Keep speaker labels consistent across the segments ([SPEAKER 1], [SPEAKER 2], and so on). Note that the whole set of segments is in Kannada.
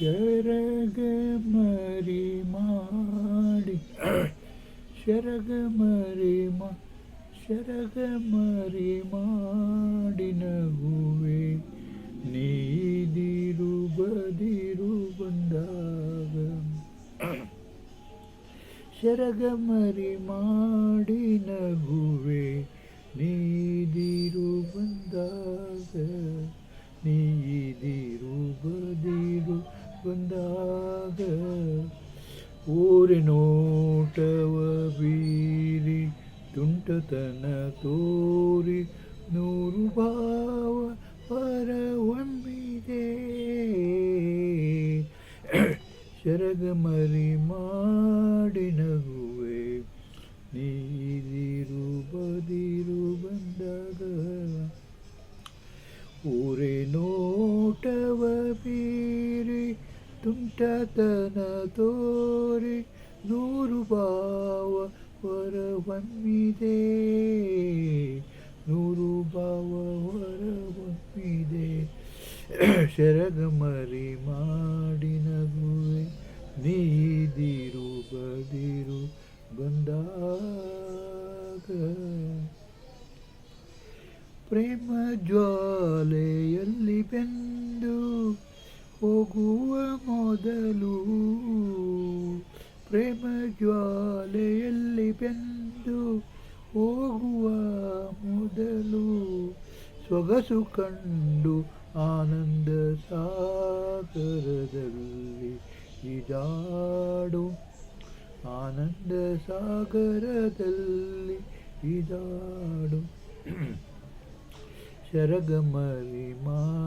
[SPEAKER 1] ಶರಗ ಮರಿ ಮಾಡಿ. ಶರಗ ಮರಿ ಮಾ, ಶರಗ ಮರಿ ಮಾಡಿ ನಗುವೆ. ನೀದಿರು ಬದಿರು ಬಂದಾಗ. ಶರಗ ಮರಿ ಮಾಡಿ ನಗುವೆ. ನೀದಿರು ಬಂದಾಗ. ನೀದಿರು ಬದಿರು ಬಂದಾಗ ಊರಿನೋಟವ ಬೀರಿ ತುಂಟತನ ತೋರಿ ನೂರು ಭಾವ ಹೊರಹೊಮ್ಮಿದೆ ಶರಗ ಮರಿ ಮಾಡಿ ನಗುವೆ ನೀದಿರು ಬದಿರು ಬಂದಾಗ ಊರೇ ನೋಟವ ತುಂಟತನ ತೋರಿ ನೂರು ಭಾವ ಹೊರಹೊಮ್ಮಿದೆ. ನೂರು ಭಾವ ಹೊರಹೊಮ್ಮಿದೆ. ಶರಗ ಮರಿ ಮಾಡಿ ನಗುವೆ, ನೀದಿರು ಬದಿರು ಬಂದಾಗ. ಪ್ರೇಮ ಜ್ವಾಲೆಯಲ್ಲಿ ಬೆಂದು ಹೋಗುವ ಮೊದಲು ಪ್ರೇಮ ಜ್ವಾಲೆಯಲ್ಲಿ ಬೆಂದು ಹೋಗುವ ಮೊದಲು ಸೊಗಸು ಕಂಡು ಆನಂದ ಸಾಗರದಲ್ಲಿ ಇದಾಡು. ಆನಂದ ಸಾಗರದಲ್ಲಿ ಇದಾಡು. ಶರಗಮರಿ ಮಾಡಿ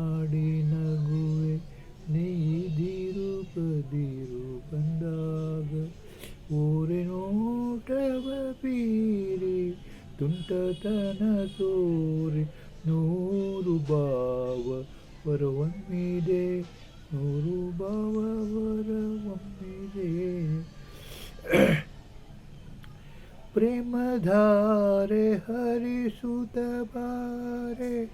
[SPEAKER 1] ತುಂಟತನ ತೋರಿ ನೂರು ಭಾವ ವರವೊಮ್ಮಿದೆ, ನೂರು ಭಾವ ವರವೊಮ್ಮಿದೆ. ಪ್ರೇಮಧಾರೆ ಹರಿಸುತ್ತ ಬಾರೆ,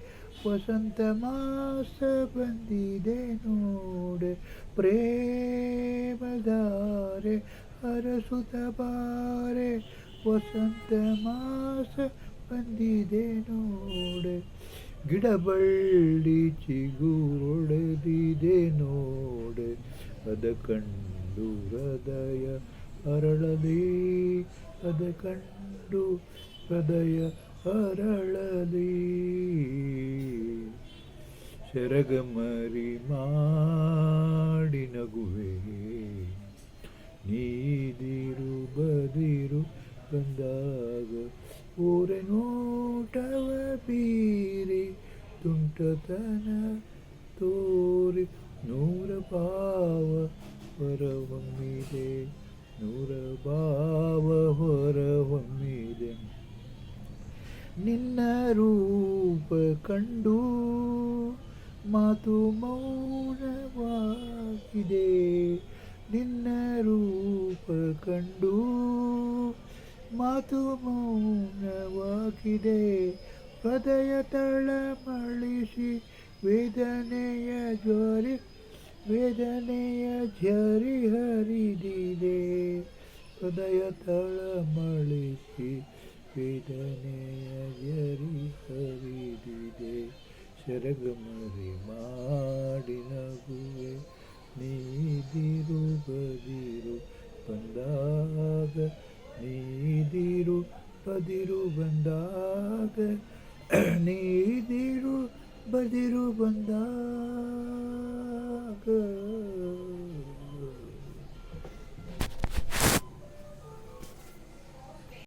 [SPEAKER 1] ವಸಂತ ಮಾಸ ಬಂದಿದೆ ನೋಡೆ. ಪ್ರೇಮಧಾರೆ ಹರಸುತ್ತ ಬಾರೆ ವಸಂತ ಮಾಸ ಬಂದಿದೆ ನೋಡೆ. ಗಿಡಬಳ್ಳಿ ಚಿಗುರೊಡೆದಿದೆ ನೋಡೆ. ಅದ ಕಂಡು ಹೃದಯ ಅರಳಲಿ, ಅದ ಕಂಡು ಹೃದಯ ಅರಳಲಿ. ಶರಗಮರಿ ಮಾಡಿ ನಗುವೆ ಬದಿರು ಬಂದಾಗ ಊರೆ ನೋಟವ ಬೀರಿ ತುಂಟತನ ತೋರಿ ನೂರ ಭಾವ ಹೊರಹೊಮ್ಮಿದೆ, ನೂರ ಹೊರ ಹೊರಹೊಮ್ಮಿದೆ. ನಿನ್ನ ರೂಪ ಕಂಡು ಮಾತು ಮೌನವಾಗಿದೆ, ನಿನ್ನ ರೂಪ ಕಂಡು ಮಾತು ಮೌನವಾಗಿದೆ ಹೃದಯ ತಳಮಳಿಸಿ ವೇದನೆಯ ಜ್ವರಿ, ವೇದನೆಯ ಜರಿ ಹರಿದಿದೆ. ಹೃದಯ ತಳಮಳಿಸಿ ವೇದನೆಯ ಜರಿ ಹರಿದಿದೆ. ಶರಗಮರಿ ಮಾಡಿ ನಗುವೆ, ನೀದಿರು ಬದಿರು ಬಂದಾಗ ನೀದಿರು ಬದಿರು ಬಂದಾಗ ನೀದಿರು ಬದಿರು ಬಂದಾಗ